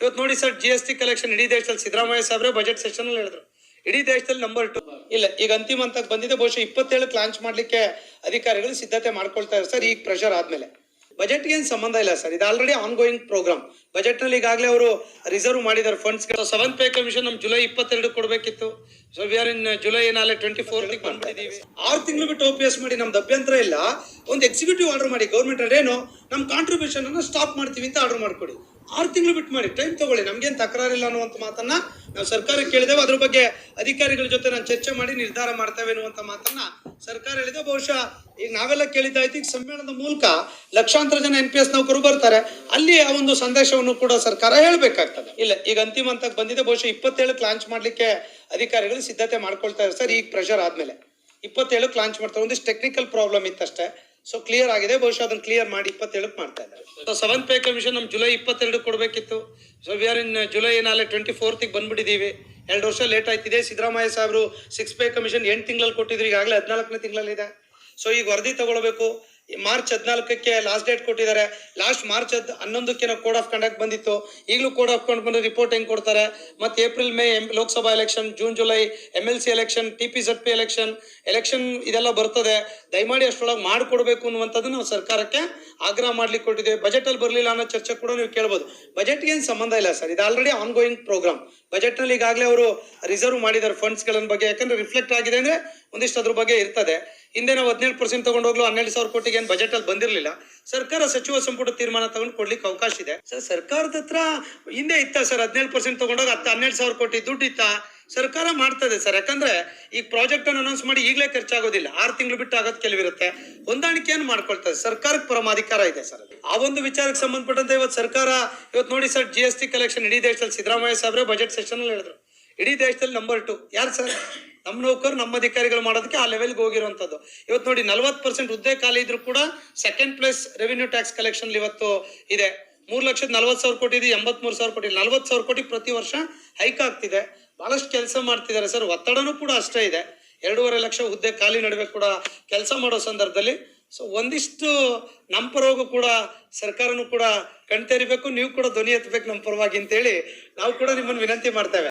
ಇವತ್ತು ನೋಡಿ sir G S T collection ಇಡೀ ದೇಶದಲ್ಲಿ ಸಿದ್ದರಾಮಯ್ಯ ಸಾಹೇಬ್ರೆ ಬಜೆಟ್ ಸೆಷನ್ ಅಲ್ಲಿ ಹೇಳಿದ್ರು. ಇಡೀ ದೇಶದಲ್ಲಿ ನಂಬರ್ ಟು ಇಲ್ಲ, ಈಗ ಅಂತಿಮ ಅಂತ ಬಂದಿದೆ, ಬಹುಶಃ ಇಪ್ಪತ್ತೇಳಕ್ಕೆ ಲಾಂಚ್ ಮಾಡ್ಲಿಕ್ಕೆ ಅಧಿಕಾರಿಗಳು ಸಿದ್ಧತೆ ಮಾಡ್ಕೊಳ್ತಾ ಇದ್ದಾರೆ. ಸರ್, ಈಗ ಪ್ರೆಷರ್ ಆದ್ಮೇಲೆ. ಬಜೆಟ್ಗೆ ಏನು ಸಂಬಂಧ ಇಲ್ಲ ಸರ್. ಇದು ಆಲ್ರೆಡಿ ಆನ್ ಗೋಯಿಂಗ್ ಪ್ರೋಗ್ರಾಮ್ ಬಜೆಟ್ನಲ್ಲಿ ಈಗಾಗಲೇ ಅವರು ರಿಸರ್ವ್ ಮಾಡಿದ್ದಾರೆ ಫಂಡ್ಸ್ ಸೆವೆಂತ್ ಪೇ ಕಮಿಷನ್ ನಮ್ ಜುಲೈ ಇಪ್ಪತ್ತೆರಡು ಕೊಡಬೇಕಿತ್ತು. So we are in July ನಾಳೆ ಟ್ವೆಂಟಿ ಫೋರ್ ಬಂದಿದ್ದೀವಿ. ಆರು ತಿಂಗಳು ಬಿಟ್ಟು ಓ ಪಿ ಎಸ್ ಮಾಡಿ ನಮ್ದು ಅಭ್ಯಂತರ ಇಲ್ಲ. ಒಂದು ಎಕ್ಸಿಕ್ಯೂಟಿವ್ ಆರ್ಡರ್ ಮಾಡಿ. ಗೌರ್ಮೆಂಟ್ ಅಲ್ಲಿ ಏನು ನಮ್ಮ ಕಾಂಟ್ರಿಬ್ಯೂಷನ್ ಅನ್ನು ಸ್ಟಾಪ್ ಮಾಡ್ತೀವಿ ಅಂತ ಆರ್ಡರ್ ಮಾಡ್ಕೊಡಿ. ಆರು ತಿಂಗಳು ಬಿಟ್ಟು ಮಾಡಿ. ಟೈಮ್ ತಗೊಳ್ಳಿ. ನಮ್ಗೇನು ತಕರಾರಿಲ್ಲ ಅನ್ನುವಂಥ ಮಾತನ್ನ ನಾವು ಸರ್ಕಾರಕ್ಕೆ ಕೇಳಿದೆವು. ಅದ್ರ ಬಗ್ಗೆ ಅಧಿಕಾರಿಗಳ ಜೊತೆ ನಾನು ಚರ್ಚೆ ಮಾಡಿ ನಿರ್ಧಾರ ಮಾಡ್ತೇವೆ ಅನ್ನುವಂಥ ಮಾತನ್ನ ಸರ್ಕಾರ ಹೇಳಿದೆ. ಬಹುಶಃ ಈಗ ನಾವೆಲ್ಲ ಕೇಳಿದ್ದಾ ಈಗ ಸಮ್ಮೇಳನದ ಮೂಲಕ ಲಕ್ಷಾಂತರ ಜನ ಎನ್ ಪಿ ಎಸ್ ನೌಕರು ಬರ್ತಾರೆ. ಅಲ್ಲಿ ಆ ಒಂದು ಸಂದೇಶವನ್ನು ಕೂಡ ಸರ್ಕಾರ ಹೇಳಬೇಕಾಗ್ತದೆ. ಇಲ್ಲ, ಈಗ ಅಂತಿಮ ಹಂತಕ್ಕೆ ಬಂದಿದೆ. ಬಹುಶಃ ಇಪ್ಪತ್ತೇಳಕ್ಕೆ ಲಾಂಚ್ ಮಾಡಲಿಕ್ಕೆ ಅಧಿಕಾರಿಗಳು ಸಿದ್ಧತೆ ಮಾಡ್ಕೊಳ್ತಾ ಇದ್ದಾರೆ. ಸರ್, ಈಗ ಪ್ರೆಷರ್ ಆದ್ಮೇಲೆ ಇಪ್ಪತ್ತೇಳಕ್ಕೆ ಲಾಂಚ್ ಮಾಡ್ತಾರೆ. ಒಂದಿಷ್ಟು ಟೆಕ್ನಿಕಲ್ ಪ್ರಾಬ್ಲಮ್ ಇತ್ತಷ್ಟೇ. ಸೊ ಕ್ಲಿಯರ್ ಆಗಿದೆ. ಬಹುಶಃ ಅದನ್ನು ಕ್ಲಿಯರ್ ಮಾಡಿ ಇಪ್ಪತ್ತೇಳಕ್ಕೆ ಮಾಡ್ತಾ ಇದ್ದಾರೆ. ಸೊ ಸೆವೆಂತ್ ಪೇ ಕಮಿಷನ್ ನಮ್ಮ ಜುಲೈ ಇಪ್ಪತ್ತೆರಡು ಕೊಡಬೇಕಿತ್ತು. So we are in July ನಾಳೆ ಟ್ವೆಂಟಿ ಫೋರ್ತಿಗೆ ಬಂದ್ಬಿಟ್ಟಿದ್ದೀವಿ. ಎರಡು ವರ್ಷ ಲೇಟ್ ಆಯ್ತಿದೆ. ಸಿದ್ದರಾಮಯ್ಯ ಸಾಹೇಬರು ಸಿಕ್ಸ್ ಪೇ ಕಮಿಷನ್ ಎಂಟು ತಿಂಗಳಲ್ಲಿ ಕೊಟ್ಟಿದ್ರು. ಈಗಾಗಲೇ ಹದಿನಾಲ್ಕನೇ ತಿಂಗಳಲ್ಲಿದೆ. ಸೊ ಈಗ ವರದಿ ತಗೊಳ್ಬೇಕು. ಮಾರ್ಚ್ ಹದಿನಾಲ್ಕಕ್ಕೆ ಲಾಸ್ಟ್ ಡೇಟ್ ಕೊಟ್ಟಿದ್ದಾರೆ. ಲಾಸ್ಟ್ ಮಾರ್ಚ್ ಹದ್ ಹನ್ನೊಂದಕ್ಕೆ ಕೋಡ್ ಆಫ್ ಕಂಡಕ್ಟ್ ಬಂದಿತ್ತು. ಈಗಲೂ ಕೋಡ್ ಆಫ್ ಕಂಡಕ್ಟ್ ಬಂದು ರಿಪೋರ್ಟ್ ಹೆಂಗೆ ಕೊಡ್ತಾರೆ? ಮತ್ತೆ April May M- Lok Sabha election June July M L C election T P Z P election election ಇದೆಲ್ಲ ಬರ್ತದೆ. ದಯಮಾಡಿ ಅಷ್ಟರೊಳಗೆ ಮಾಡಿಕೊಡ್ಬೇಕು ಅನ್ನುವಂಥದ್ದು ನಾವು ಸರ್ಕಾರಕ್ಕೆ ಆಗ್ರಹ ಮಾಡ್ಲಿಕ್ಕೆ ಕೊಟ್ಟಿದ್ದೇವೆ. ಬಜೆಟ್ ಅಲ್ಲಿ ಬರಲಿಲ್ಲ ಅನ್ನೋ ಚರ್ಚೆ ಕೂಡ ನೀವು ಕೇಳ್ಬೋದು. ಬಜೆಟ್ಗೆ ಏನು ಸಂಬಂಧ ಇಲ್ಲ ಸರ್. ಇದು ಆಲ್ರೆಡಿ ಆನ್ ಗೋಯಿಂಗ್ ಪ್ರೋಗ್ರಾಮ್ ಬಜೆಟ್ನಲ್ಲಿ ಈಗಾಗಲೇ ಅವರು ರಿಸರ್ವ್ ಮಾಡಿದ್ದಾರೆ ಫಂಡ್ಸ್ ಗಳನ್ನ ಬಗ್ಗೆ. ಯಾಕಂದ್ರೆ ರಿಫ್ಲೆಕ್ಟ್ ಆಗಿದೆ ಅಂದ್ರೆ ಒಂದಿಷ್ಟು ಅದ್ರ ಬಗ್ಗೆ ಇರ್ತದೆ. ಹಿಂದೆ ನಾವು ಹದಿನೇಳು ಪರ್ಸೆಂಟ್ ತೊಗೊಂಡೋಗ್ಲು ಹನ್ನೆರಡು ಸಾವಿರ ಕೋಟಿಗೆ ಏನು ಬಜೆಟ್ ಅಲ್ಲಿ ಬಂದಿರಲಿಲ್ಲ, ಸರ್ಕಾರ ಸಚಿವ ಸಂಪುಟ ತೀರ್ಮಾನ ತಗೊಂಡು ಕೊಡ್ಲಿಕ್ಕೆ ಅವಕಾಶ ಇದೆ. ಸರ್, ಸರ್ಕಾರದ ಹತ್ರ ಹಿಂದೆ ಇತ್ತ ಸರ್, ಹದಿನೇಳು ಪರ್ಸೆಂಟ್ ತಗೊಂಡೋಗ ಹತ್ತು, ಹನ್ನೆರಡು ಸಾವಿರ ಕೋಟಿ ದುಡ್ಡು ಇತ್ತ. ಸರ್ಕಾರ ಮಾಡ್ತದೆ ಸರ್, ಯಾಕಂದ್ರೆ ಈ ಪ್ರಾಜೆಕ್ಟ್ ಅನ್ನು ಅನೌನ್ಸ್ ಮಾಡಿ ಈಗಲೇ ಖರ್ಚಾಗೋದಿಲ್ಲ. ಆರು ತಿಂಗಳು ಬಿಟ್ಟು ಆಗೋದ್ ಕೆಲವಿರುತ್ತೆ. ಹೊಂದಾಣಿಕೆಯನ್ನು ಮಾಡ್ಕೊಳ್ತದೆ. ಸರ್ಕಾರಕ್ಕೆ ಪರಮಾಧಿಕಾರ ಇದೆ ಸರ್ ಆ ಒಂದು ವಿಚಾರಕ್ಕೆ ಸಂಬಂಧಪಟ್ಟಂತೆ ಇವತ್ತು ಸರ್ಕಾರ, ಇವತ್ತು ನೋಡಿ sir G S T collection ಇಡೀ ದೇಶದಲ್ಲಿ ಸಿದ್ದರಾಮಯ್ಯ ಸಾಹೇಬ್ರೆ ಬಜೆಟ್ ಸೆಷನ್ ಅಲ್ಲಿ ಹೇಳಿದ್ರು. ಇಡೀ ದೇಶದಲ್ಲಿ ನಂಬರ್ ಟು ಯಾರು ಸರ್? ನಮ್ಮ ನೌಕರು ನಮ್ಮ ಅಧಿಕಾರಿಗಳು ಮಾಡೋದಕ್ಕೆ ಆ ಲೆವೆಲ್ಗೆ ಹೋಗಿರುವಂಥದ್ದು ಇವತ್ತು ನೋಡಿ ನಲವತ್ತು ಪರ್ಸೆಂಟ್ ಹುದ್ದೆ ಖಾಲಿ ಇದ್ರು ಕೂಡ second place revenue tax collection ಇವತ್ತು ಇದೆ. ಮೂರು ಲಕ್ಷದ ನಲವತ್ತು ಸಾವಿರ ಕೋಟಿ ಇದೆ, ಎಂಬತ್ಮೂರು ಸಾವಿರ ಕೋಟಿ ನಲವತ್ತು ಸಾವಿರ ಕೋಟಿ ಪ್ರತಿ ವರ್ಷ ಹೈಕ್ ಆಗ್ತಿದೆ. ಬಹಳಷ್ಟು ಕೆಲಸ ಮಾಡ್ತಿದ್ದಾರೆ ಸರ್. ಒತ್ತಡನೂ ಕೂಡ ಅಷ್ಟೇ ಇದೆ. ಎರಡೂವರೆ ಲಕ್ಷ ಹುದ್ದೆ ಖಾಲಿ ನಡುವೆ ಕೂಡ ಕೆಲಸ ಮಾಡೋ ಸಂದರ್ಭದಲ್ಲಿ. ಸೊ ಒಂದಿಷ್ಟು ನಮ್ಮ ಪರವಾಗೂ ಕೂಡ ಸರ್ಕಾರನೂ ಕೂಡ ಕಣ್ತೆರಿಬೇಕು. ನೀವು ಕೂಡ ಧ್ವನಿ ಎತ್ತಬೇಕು ನಮ್ಮ ಪರವಾಗಿ ಅಂತೇಳಿ ನಾವು ಕೂಡ ನಿಮ್ಮನ್ನು ವಿನಂತಿ ಮಾಡ್ತೇವೆ.